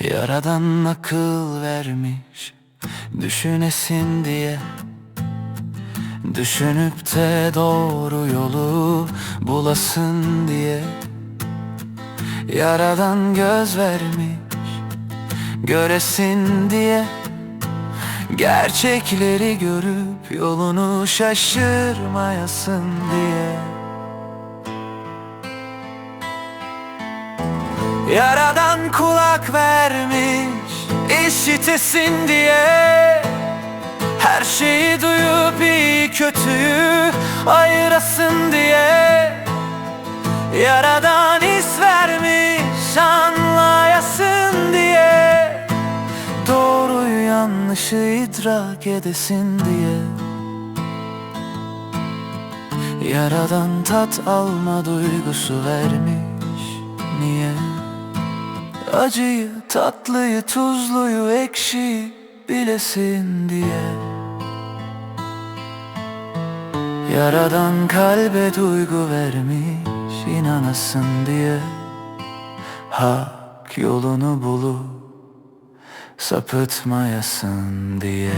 Yaradan akıl vermiş Düşünesin diye. Düşünüp de doğru yolu bulasın diye. Yaradan göz vermiş Göresin diye. Gerçekleri görüp yolunu şaşırmayasın diye Yaradan kulak vermiş işitesin diye. Her şeyi duyup iyi kötüyü ayırasın diye. Yaradan is vermiş anlayasın diye. Doğruyu yanlışı idrak edesin diye. Yaradan tat alma duygusu vermiş? Acıyı, tatlıyı, tuzluyu, ekşiyi bilesin diye. Yaradan kalbe duygu vermiş inanasın diye. Hak yolunu bulup sapıtmayasın diye